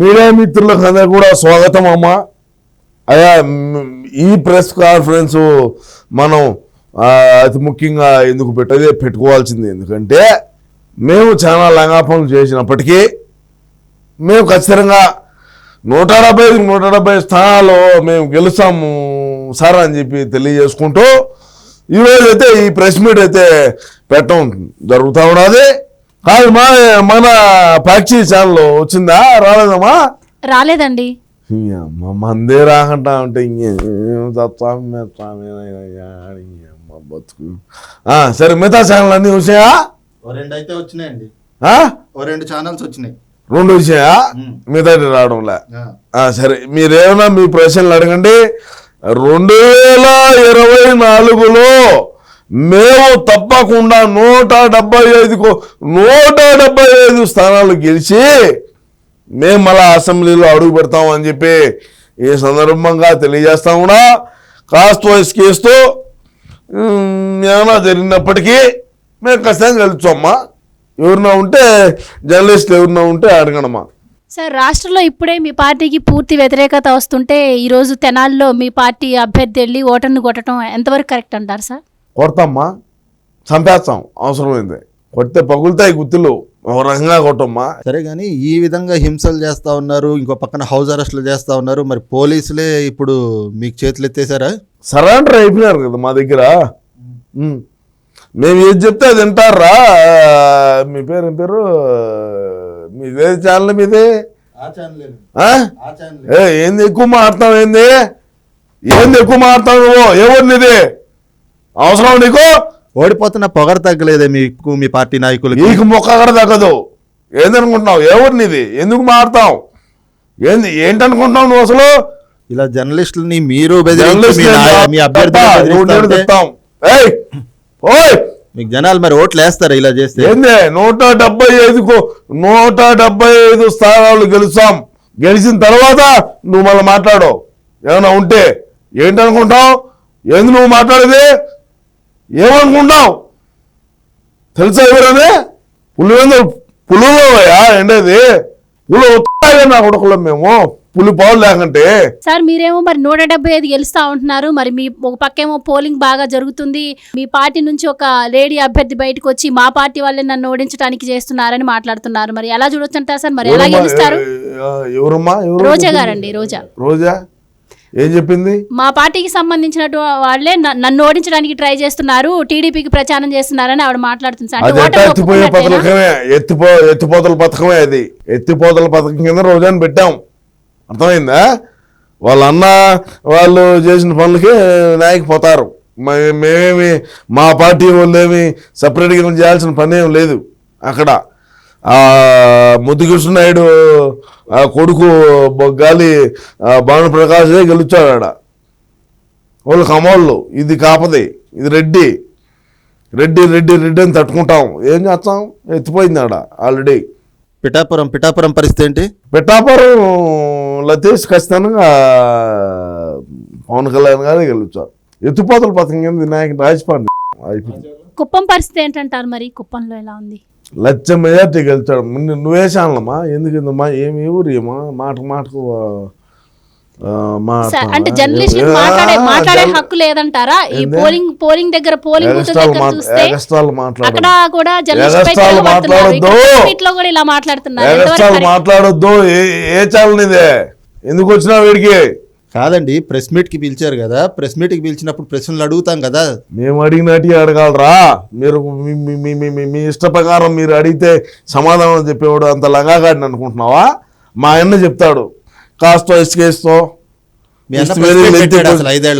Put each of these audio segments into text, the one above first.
Media మిత్రులకు అందరూ కూడా స్వాగతం అమ్మ. అయ్యా ఈ ప్రెస్ కాన్ఫరెన్స్ మనం అతి ముఖ్యంగా ఎందుకు పెట్టదే పెట్టుకోవాల్సింది. ఎందుకంటే మేము చాలా లంగాపం చేసినప్పటికీ మేము ఖచ్చితంగా నూట డెబ్బై ఐదు నూట డెబ్బై స్థానాల్లో మేము గెలుస్తాము సార్ అని చెప్పి తెలియజేసుకుంటూ ఈరోజు అయితే ఈ ప్రెస్ మీట్ అయితే పెట్టడం జరుగుతూ ఉన్నది. కాదు మా మన పాక్షి ఛానల్ వచ్చిందా? రాలేదమ్మా? రాలేదండి. మందే రాకుండా ఉంటే బతుకు. ఆ, సరే మిగతా ఛానల్ అన్నీ వచ్చాయా ఓ రెండు అయితే వచ్చినాయండి. ఆ? ఓ రెండు ఛానల్స్ వచ్చినాయి. రెండు వచ్చాయా. మిగతా రావడంలే. సరే మీరేమైనా మీ ప్రశ్నలు అడగండి. రెండు వేల ఇరవై నాలుగులో మేము తప్పకుండా నూట డెబ్బై ఐదుకు నూట డెబ్బై ఐదు స్థానాలు గెలిచి మేము మళ్ళా అసెంబ్లీలో అడుగు పెడతామని చెప్పి ఈ సందర్భంగా తెలియజేస్తా కూడా కాస్ట్ వైస్ కేసుతో ఏమైనా జరిగినప్పటికీ మేము ఖచ్చితంగా గెలుచామ్మా ఎవరినా ఉంటే జర్నలిస్టులు ఎవరినా ఉంటే అడగనమ్మా. సార్ రాష్ట్రంలో ఇప్పుడే మీ పార్టీకి పూర్తి వ్యతిరేకత వస్తుంటే ఈరోజు తెనాల్లో మీ పార్టీ అభ్యర్థి వెళ్ళి ఓటర్ని కొట్టడం ఎంతవరకు కరెక్ట్ అంటారు సార్? కొడతామ్మా. చంపేస్తాం. అవసరమైంది. కొడితే పగులుతాయి గుత్తులు. ఒక రకంగా కొట్టమ్మా. సరే కానీ ఈ విధంగా హింసలు చేస్తా ఉన్నారు. ఇంకో పక్కన హౌస్ అరెస్టులు చేస్తా ఉన్నారు. మరి పోలీసులే ఇప్పుడు మీకు చేతులు ఎత్తేసారా? సరెండర్ అయిపోయినారు కదా మా దగ్గర. మేము ఏది చెప్తే అది వింటారా? మీ పేరు ఏం పేరు? మీదే ఛానల్ మీదే? ఏంది ఎక్కువ మాట్లాడతావు ఏంది? ఏంది ఎక్కువ మాట్లాడతావు నువ్వు ఎవరు నీది అవసరం నీకు? ఓడిపోతున్న పొగరు తగ్గలేదే మీకు మీ పార్టీ నాయకులకి? నీకు మొక్క కూడా తగ్గదు. ఏందనుకుంటున్నావు? ఎవరు నీది? ఎందుకు మారుతావు? ఏంది? ఏంటనుకుంటున్నావు నువ్వు అసలు? ఇలా జర్నలిస్టులని మీరు మీ ఓయ్! మీకు జనాలు మరి ఓట్లు వేస్తారా ఇలా చేస్తే? ఏంది? నూట డెబ్బై ఐదుకు నూట డెబ్బై ఐదు స్థానాలు గెలుస్తాం. గెలిచిన తర్వాత నువ్వు మళ్ళీ మాట్లాడు. ఏమైనా ఉంటే. ఏంటనుకుంటావు? ఏంది నువ్వు మాట్లాడేది? ఏమనుకుంటావు తెలుసా ఎవరనే? పులివెందు పులువయ్యా ఏంటది? పులి నా కొడుకులం మేము. పులి పాలు లేకంటే. సార్ మీరేమో మరి నూట డెబ్బై ఐదు గెలుస్తా ఉంటున్నారు. మరి మీ ఒక పక్కేమో పోలింగ్ బాగా జరుగుతుంది. మీ పార్టీ నుంచి ఒక లేడీ అభ్యర్థి బయటకు వచ్చి మా పార్టీ వాళ్ళే నన్ను ఓడించడానికి చేస్తున్నారని మాట్లాడుతున్నారు. మరి ఎలా చూడొచ్చు అంటారు సార్? మరి ఎలా? గెలుస్తారు? ఎవరమ్మా? రోజా గారండి రోజా. రోజా? ఏం చెప్పింది? మా పార్టీకి సంబంధించినటు వాళ్ళే నన్ను ఓడించడానికి ట్రై చేస్తున్నారు టీడీపీకి ప్రచారం చేస్తున్నారని ఆవిడ మాట్లాడుతుంది ఎత్తిపోయే? పథకమే? ఎత్తిపో ఎత్తిపోతల పథకమే అది. ఎత్తిపోతల పథకం కింద రోజాని పెట్టాం. అర్థమైందా? వాళ్ళ అన్న వాళ్ళు చేసిన పనులకి నాయకు పోతారు. మే- మేమేమి మా పార్టీ వాళ్ళు ఏమి సపరేట్గా చేయాల్సిన పని ఏం లేదు అక్కడ. ఆ ముద్దుకృష్ణ నాయుడు ఆ కొడుకు బొగ్గాలి భానుప్రకాశే గెలుచాడు ఆడ వాళ్ళు కమోళ్ళు ఇది కాపది ఇది రెడ్డి. రెడ్డి రెడ్డి రెడ్డి అని తట్టుకుంటాం. ఏం చేస్తాం? ఎత్తిపోయింది ఆడ ఆల్రెడీ. పిఠాపురం పిఠాపురం పరిస్థితి ఏంటి? పిఠాపురం లతీష్ ఖచ్చితంగా పవన్ కళ్యాణ్ గారే గెలుచారు. ఎత్తిపోతల పథకం కింద నాయకు రాజపాండి కుప్పం పరిస్థితి ఏంటంటారు మరి? కుప్పంలో ఎలా ఉంది? లచ్చ మెజార్టీ గెలిచాడు నువ్వే ఛానలమ్మా ఎందుకందమ్మా ఏమి ఊరు ఏమా మాట మాటకు ఆ, మాట సార్, అంటే జర్నలిస్ట్ మాట్లాడే మాట్లాడే హక్కు లేదంటారా ఈ? పోలింగ్ పోలింగ్ దగ్గర పోలింగ్ చూస్తే అక్కడ కూడా జర్నలిస్ట్ పై ఎగస్ట్రాలు తిరగబడుతున్నారు. ఇక్కడ మాట్లాడొద్దు. press meet లో కూడా ఇలా మాట్లాడుతున్నారు? మాట్లాడొద్దు ఏ ఇదే ఎందుకు వచ్చినా వీడికి కాదండి ప్రెస్ మీట్కి పిలిచారు కదా ప్రెస్ మీట్కి పిలిచినప్పుడు ప్రశ్నలు అడుగుతాం కదా. మేము అడిగినట్టు అడగాలరా. మీరు మీ- ఇష్ట ప్రకారం మీరు అడిగితే సమాధానం చెప్పేవాడు అంత లంగాగాడిని అనుకుంటున్నావా? మా అన్న చెప్తాడు కాస్తో ఇసుకేస్తో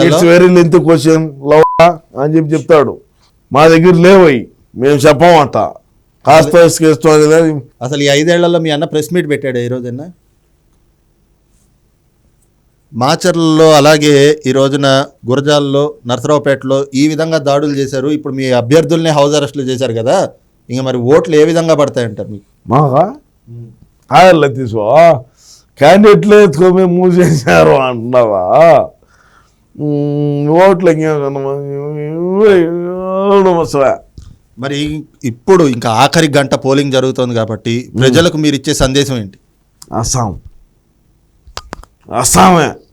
it's very length question love అని చెప్పి చెప్తాడు. మా దగ్గర లేవయి మేము చెప్పమంట కాస్తో ఇసుకేస్తో అసలు ఈ ఐదేళ్ళలో మీ అన్న ప్రెస్ మీట్ పెట్టాడు ఈ రోజున మాచర్లలో అలాగే ఈ రోజున గురజాల్లో నరసరావుపేటలో ఈ విధంగా దాడులు చేశారు. ఇప్పుడు మీ అభ్యర్థుల్ని హౌస్ అరెస్టులు చేశారు కదా. ఇంకా మరి ఓట్లు ఏ విధంగా పడతాయంటారు మీకు? మాగా కాయల్లో తీసుకో. క్యాండిడేట్లు ఎత్తుకొని మూసేశారు అంటున్నావా మ్మ్, ఓట్లు ఇంకేమసలే మరి ఇప్పుడు ఇంకా ఆఖరి గంట పోలింగ్ జరుగుతోంది కాబట్టి ప్రజలకు మీరు ఇచ్చే సందేశం ఏంటి? అస్సాం. А саме